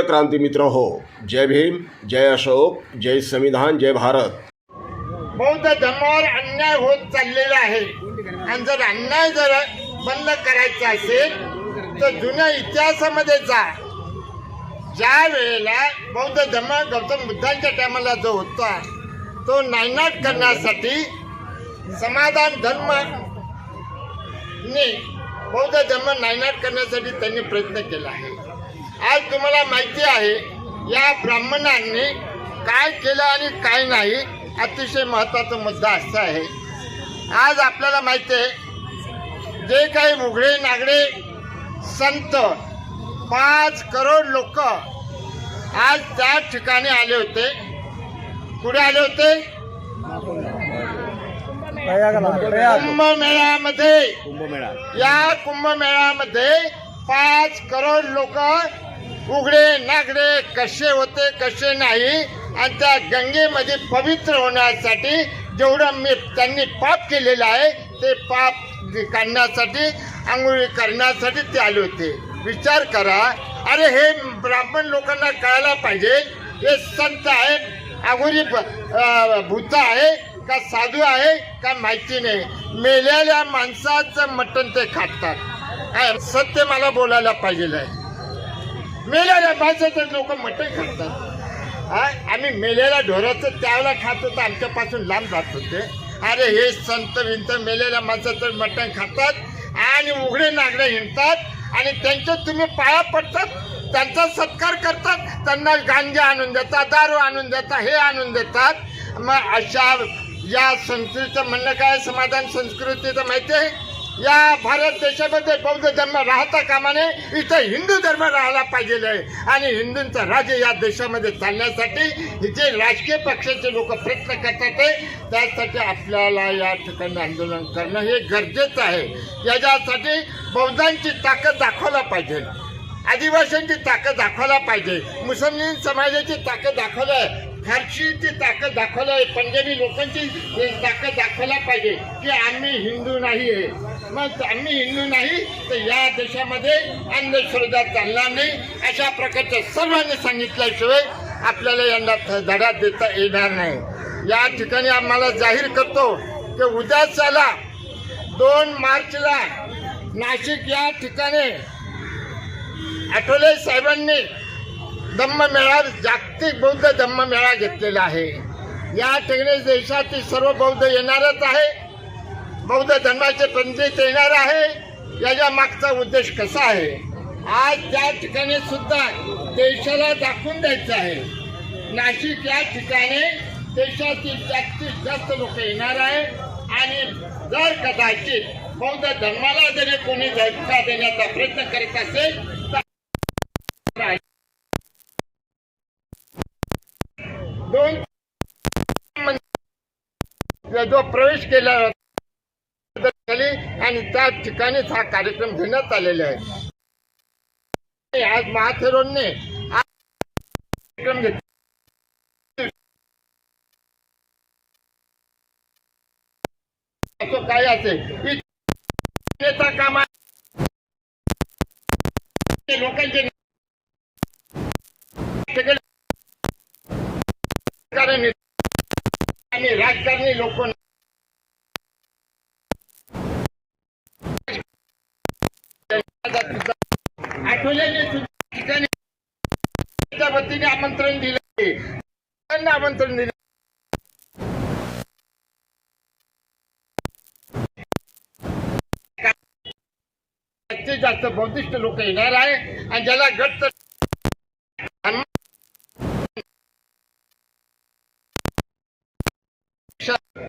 प्रिय क्रांती मित्र हो जय भीम जय अशोक जय संविधान जय भारत. बौद्ध धर्मावर अन्याय होत चाललेला आहे. आणि जर अन्याय जर बंद करायचा असेल तर जुन्या इतिहासामध्ये जा. ज्या वेळेला बौद्ध धर्म गौतम बुद्धांच्या टायमाला जो होता तो नायनाट करण्यासाठी समाधान धर्म ने बौद्ध धर्म नायनाट करण्यासाठी त्यांनी प्रयत्न केला आहे. आज तुम्हाला माहिती आहे या ब्राह्मणांनी काय केलं आणि काय नाही अतिशय महत्त्वाचा मुद्दा असा आहे. आज आपल्याला माहिती आहे जे काही मुघळे नागडे संत पाच करोड लोक आज त्या ठिकाणी आले होते. कुठे आले होते? कुंभमेळ्यामध्ये या कुंभमेळ्यामध्ये पाच करोड लोक उघडे नागडे कसे होते कसे नाही आणि त्या गंगेमध्ये पवित्र होण्यासाठी जेवढं मी त्यांनी पाप केलेलं आहे ते पाप काढण्यासाठी आंघोळी करण्यासाठी ते आले होते. विचार करा अरे हे ब्राह्मण लोकांना कळायला पाहिजे हे संत आहेत आघोरी भूत आहे का साधू आहे का माहिती नाही. मेलेल्या माणसाचं मटण ते खातात. सत्य मला बोलायला पाहिजे आहे. मेलेल्या माणसाचं लोक मटण खातात. आम्ही मेलेल्या ढोराचं त्यावेळेला खात होतं आमच्यापासून लांब जात होते. अरे हे संत विंत मेलेल्या माणसाचं मटण खातात आणि उघडे नागडे हिंडतात आणि त्यांचे तुम्ही पाया पडतात त्यांचा सत्कार करतात त्यांना गांजा आणून देतात दारू आणून देतात हे आणून देतात. मग अशा या संस्कृतीचं म्हणणं काय समाधान संस्कृतीचं माहिती आहे? या भारत देशामध्ये बौद्ध धर्म राहता कामा नये इथं हिंदू धर्म राहायला पाहिजे आहे. आणि हिंदूंचा राज्य या देशामध्ये चालण्यासाठी जे राजकीय पक्षाचे लोक प्रयत्न करतात त्यासाठी आपल्याला या ठिकाणी आंदोलन करणं हे गरजेचं आहे. याच्यासाठी बौद्धांची ताकद दाखवायला पाहिजे. आदिवासींची ताकद दाखवायला पाहिजे. मुस्लिम समाजाची ताकद दाखवल्या फारशीची ताकद दाखवलं आहे. पंजाबी लोकांची ताकद दाखवायला पाहिजे की आम्ही हिंदू नाही आहे. मग आम्ही हिंदू नाही तर या देशामध्ये अंधश्रद्धा चालणार नाही अशा प्रकारच्या सर्वांनी सांगितल्याशिवाय आपल्याला यांना धडा देता येणार नाही. या ठिकाणी आम्हाला जाहीर करतो की उद्या चला दोन मार्चला नाशिक या ठिकाणी आठवले साहेबांनी धम्ममेळा जागतिक बौद्ध धम्ममेळा घेतलेला आहे. या ठिकाणी देशातील सर्व बौद्ध येणारच आहे. बौद्ध धर्माचे पंडित येणार आहे. याच्या मागचा उद्देश कसा आहे? आज त्या ठिकाणी सुद्धा देशाला दाखवून द्यायचं आहे. नाशिक या ठिकाणी देशातील जास्तीत जास्त लोक येणार आहे. आणि जर कदाचित बौद्ध धर्माला जरी कोणी धक्का देण्याचा प्रयत्न करत असेल दोन जो प्रवेश केला होता आणि त्या ठिकाणीच हा कार्यक्रम घेण्यात आलेला आहे. आज महाथेरोंनी कार्यक्रम घेतला. असं काय असेल? नेता कामा लोकांचे राजकारणी लोक आमंत्रण दिले. आमंत्रण दिले. जास्तीत जास्त बौद्धिष्ट लोक येणार आहे आणि ज्याला गट प्रिय